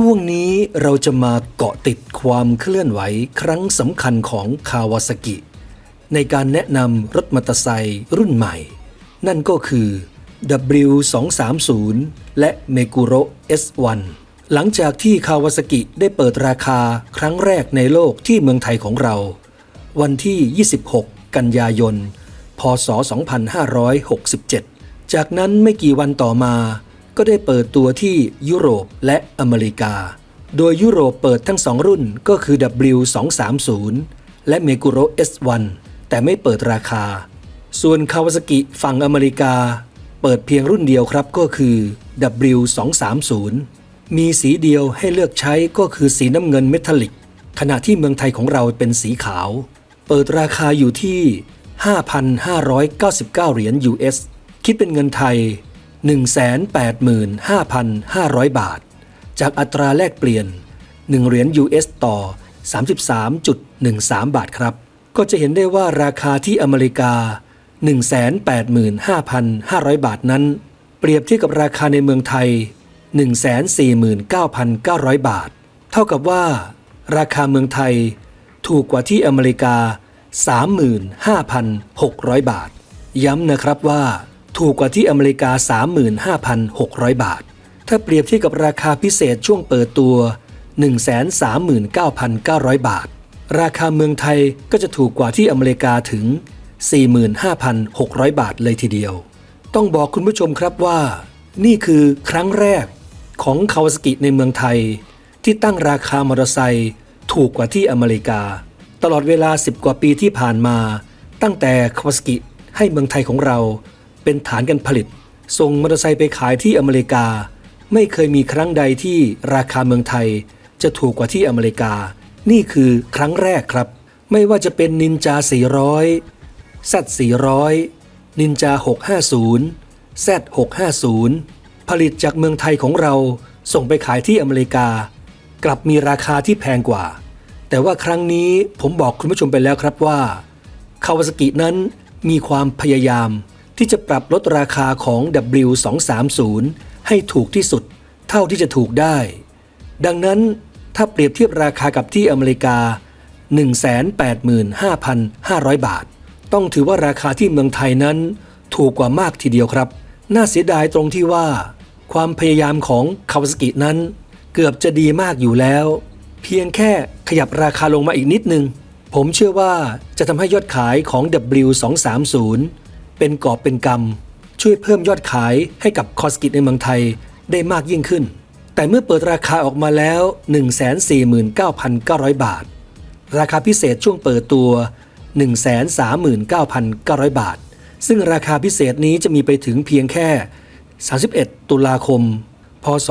ช่วงนี้เราจะมาเกาะติดความเคลื่อนไหวครั้งสำคัญของคาวาซากิ ในการแนะนำรถมอเตอร์ไซค์รุ่นใหม่ นั่นก็คือ W230 และ Meguro S1 หลังจากที่คาวาซากิได้เปิดราคาครั้งแรกในโลกที่เมืองไทยของเรา วันที่ 26 กันยายน พศ 2567 จากนั้นไม่กี่วันต่อมา ก็ได้เปิดตัวที่ยุโรปและอเมริกา โดยยุโรปเปิดทั้งสองรุ่นก็คือ W230 และ Meguro S1 แต่ไม่เปิดราคา ส่วนคาวาซากิฝั่งอเมริกา เปิดเพียงรุ่นเดียวครับก็คือ W230 มีสีเดียวให้เลือกใช้ก็คือสีน้ำเงินเมทัลลิก ขณะที่เมืองไทยของเราเป็นสีขาว เปิดราคาอยู่ที่ 5,599 เหรียญ US คิดเป็นเงินไทย 185,500 บาท จากอัตราแลกเปลี่ยน 1 เหรียญ US ต่อ 33.13 บาทครับ ก็จะเห็นได้ว่าราคาที่อเมริกา 185,500 บาทนั้น เปรียบเทียบกับราคาในเมืองไทย 149,900 บาท เท่ากับว่า ราคาเมืองไทย ถูกกว่าที่อเมริกา 35,600 บาท ย้ำนะครับว่า ถูกกว่าที่อเมริกา 35,600 บาท ถ้าเปรียบเทียบกับราคาพิเศษช่วงเปิดตัว 139,900 บาท ราคาเมืองไทยก็จะถูกกว่าที่อเมริกาถึง 45,600 บาทเลยทีเดียว ต้องบอกคุณผู้ชมครับว่า นี่คือครั้งแรกของคาวาสกิในเมืองไทย ที่ตั้งราคามอเตอร์ไซค์ถูกกว่าที่อเมริกา ตลอดเวลา 10 กว่าปีที่ผ่านมา ตั้งแต่คาวาสกิให้เมืองไทยของเรา เป็นฐานการผลิต ส่งมอเตอร์ไซค์ไปขายที่อเมริกา ไม่เคยมีครั้งใดที่ราคาเมืองไทย จะถูกกว่าที่อเมริกา นี่คือครั้งแรกครับ ไม่ว่าจะเป็นนินจา 400 Z 400 นินจา 650 Z 650 ผลิตจากเมืองไทยของเราส่งไปขายที่อเมริกา กลับมีราคาที่แพงกว่า แต่ว่าครั้งนี้ผมบอกคุณผู้ชมไปแล้วครับว่าคาวาซากินั้นมีความพยายาม ที่จะปรับลดราคาของ W230 ให้ถูกที่สุดเท่าที่จะถูกได้ ดังนั้นถ้าเปรียบเทียบราคากับที่อเมริกา 185,500 บาท ต้องถือว่าราคาที่เมืองไทยนั้น ถูกกว่ามากทีเดียวครับ น่าเสียดายตรงที่ว่า ความพยายามของคาวาซากินั้น เกือบจะดีมากอยู่แล้ว เพียงแค่ขยับราคาลงมาอีกนิดนึง ผมเชื่อว่าจะทำให้ยอดขายของ W230 เป็นกอบเป็นกำช่วยเพิ่มยอดขายให้กับคอสกิในเมืองไทยได้มากยิ่งขึ้น แต่เมื่อเปิดราคาออกมาแล้ว 149,900 บาท ราคาพิเศษช่วงเปิดตัว 139,900 บาท ซึ่งราคาพิเศษนี้จะมีไปถึงเพียงแค่ 31 ตุลาคม พศ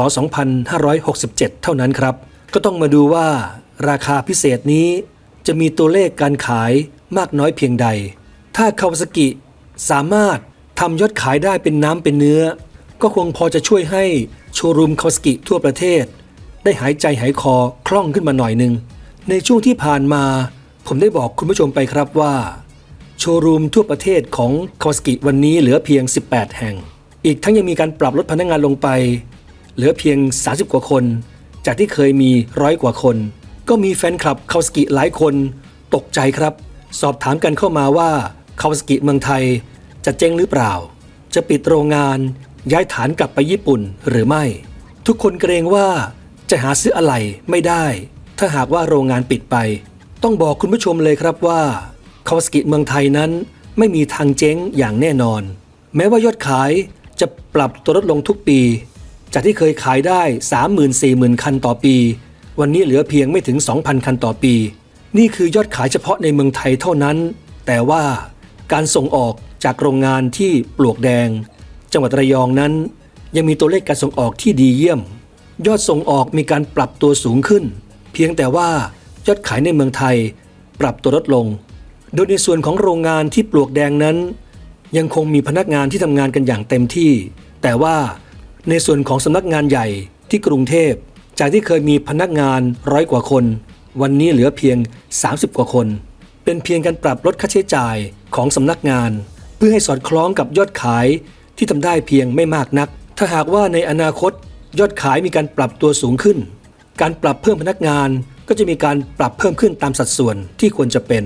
2567 เท่านั้นครับ ก็ต้องมาดูว่าราคาพิเศษนี้จะมีตัวเลขการขายมากน้อยเพียงใด ถ้าคาวาซากิ สามารถทำยอดขายได้เป็นน้ำเป็นเนื้อ ก็คงพอจะช่วยให้โชว์รูมคาวาซากิทั่วประเทศ ได้หายใจหายคอคล่องขึ้นมาหน่อยหนึ่งในช่วงที่ผ่านมา ผมได้บอกคุณผู้ชมไปครับว่า โชว์รูมทั่วประเทศของคาวาซากิวันนี้เหลือเพียง 18 แห่ง อีกทั้งยังมีการปรับลดพนักงานลงไป เหลือเพียง 30 กว่าคน จากที่เคยมีร้อยกว่าคน ก็มีแฟนคลับคาวาซากิหลายคน ตกใจครับ สอบถามกันเข้ามาว่า คาวาซากิเมืองไทยจะเจ๊งหรือเปล่า จะปิดโรงงานย้ายฐานกลับไปญี่ปุ่นหรือไม่ ทุกคนเกรงว่าจะหาซื้ออะไหล่ไม่ได้ ถ้าหากว่าโรงงานปิดไป ต้องบอกคุณผู้ชมเลยครับว่าคาวาซากิเมืองไทยนั้นไม่มีทางเจ๊งอย่างแน่นอน แม้ว่ายอดขายจะปรับตัวลดลงทุกปี จากที่เคยขายได้ 30,000-40,000 คันต่อปี วันนี้เหลือเพียงไม่ถึง 2,000 คันต่อปี นี่คือยอดขายเฉพาะในเมืองไทยเท่านั้น แต่ว่า การส่งออกจากโรงงานที่ปลวกแดง จังหวัดระยองนั้น ยังมีตัวเลขการส่งออกที่ดีเยี่ยม ยอดส่งออกมีการปรับตัวสูงขึ้น เพียงแต่ว่ายอดขายในเมืองไทยปรับตัวลดลง โดยในส่วนของโรงงานที่ปลวกแดงนั้น ยังคงมีพนักงานที่ทำงานกันอย่างเต็มที่ แต่ว่าในส่วนของสำนักงานใหญ่ที่กรุงเทพ จากที่เคยมีพนักงานร้อยกว่าคน วันนี้เหลือเพียง 30 กว่าคน เป็นเพียงการปรับลดค่าใช้จ่าย ของสำนักงาน เพื่อให้สอดคล้องกับยอดขายที่ทำได้เพียงไม่มากนัก ถ้าหากว่าในอนาคตยอดขายมีการปรับตัวสูงขึ้น การปรับเพิ่มพนักงานก็จะมีการปรับเพิ่มขึ้นตามสัดส่วนที่ควรจะเป็น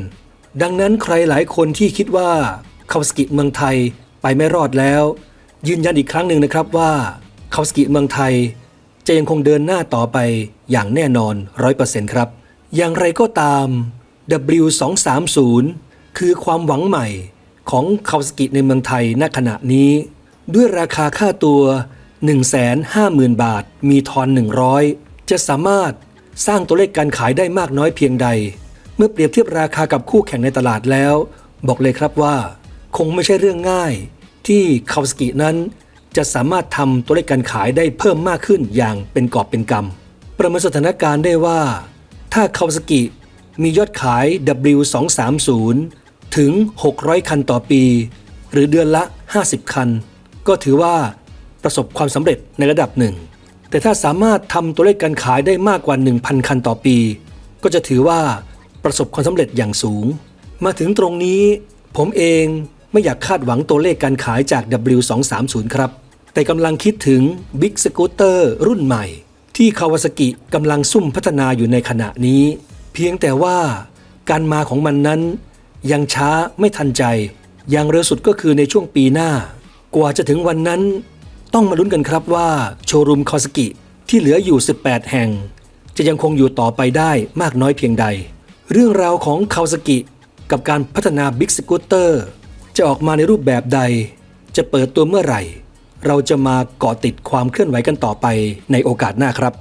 ดังนั้นใครหลายคนที่คิดว่าคาวาสกิเมืองไทยไปไม่รอดแล้ว ยืนยันอีกครั้งหนึ่งนะครับว่าคาวาสกิเมืองไทย จะยังคงเดินหน้าต่อไปอย่างแน่นอน 100%ครับ อย่างไรก็ตาม W230 คือความหวังใหม่ของคาวสกิในเมืองไทยณขณะนี้ ด้วยราคาค่าตัว 150,000 บาท มีทอน 100 จะสามารถสร้างตัวเลขการขายได้มากน้อยเพียงใด เมื่อเปรียบเทียบราคากับคู่แข่งในตลาดแล้ว บอกเลยครับว่า คงไม่ใช่เรื่องง่าย ที่คาวสกินั้น จะสามารถทำตัวเลขการขายได้เพิ่มมากขึ้นอย่างเป็นกอบเป็นกำประเมินสถานการณ์ได้ว่า ถ้าคาวาสกิมียอดขาย W230 ถึง 600 คันต่อปี หรือเดือนละ 50 คัน ก็ถือว่าประสบความสำเร็จในระดับหนึ่ง แต่ถ้าสามารถทำตัวเลขการขายได้มากกว่า 1,000 คันต่อปี ก็จะถือว่าประสบความสำเร็จอย่างสูง มาถึงตรงนี้ผมเองไม่อยากคาดหวังตัวเลขการขายจาก W230 ครับ แต่กำลังคิดถึง Big Scooter รุ่นใหม่ ที่คาวาซากิกำลังซุ่มพัฒนาอยู่ในขณะนี้ เพียงแต่ว่าการมาของมันนั้น ยังช้าไม่ทันใจ อย่างเร็วสุดก็คือในช่วงปีหน้า กว่าจะถึงวันนั้น ต้องมาลุ้นกันครับว่าโชว์รูมคาวาซากิที่เหลืออยู่ 18 แห่ง จะยังคงอยู่ต่อไปได้มากน้อยเพียงใด เรื่องราวของคาวาซากิกับการพัฒนาบิ๊กสกูตเตอร์จะออกมาในรูปแบบใด จะเปิดตัวเมื่อไหร่ เราจะมาเกาะติดความเคลื่อนไหวกันต่อไปในโอกาสหน้าครับ